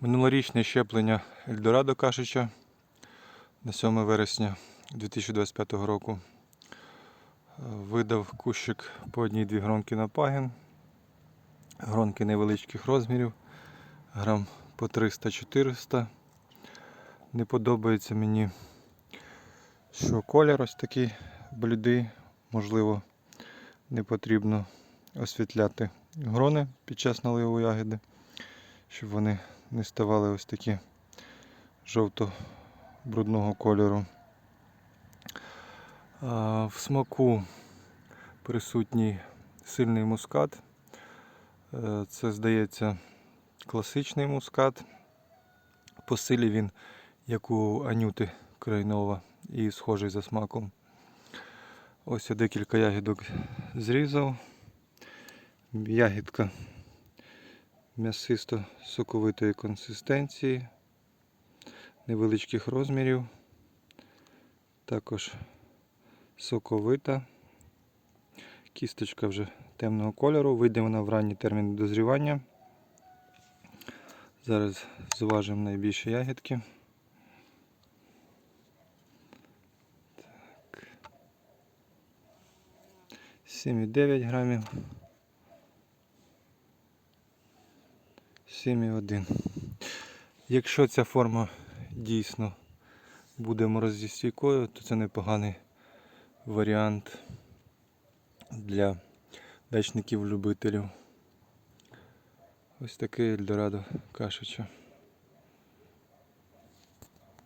Минулорічне щеплення Ельдорадо Кашича на 7 вересня 2025 року. Е, Видав кущик по одній-дві гронки на пагін. Гронки невеличких розмірів, грам по 300-400. Не подобається мені, що колір ось такий блідий, можливо, не потрібно освітляти грони під час наливу ягоди, щоб вони не ставали ось такі жовто-брудного кольору. В смаку присутній сильний мускат. Е, Це, здається, класичний мускат. По силі він, як у Анюти Крайнова, і схожий за смаком. Ось я декілька ягідок зрізав. Ягідка м'ясисто соковитої консистенції, невеличких розмірів, також соковита. Кісточка вже темного кольору, вийде вона в ранній термін дозрівання. Зараз зважимо найбільші ягідки. Так. 7,9 грамів. 7,1. Якщо ця форма дійсно буде морозістійкою, то це непоганий варіант для дачників-любителів. Ось такий Ельдорадо Кашича.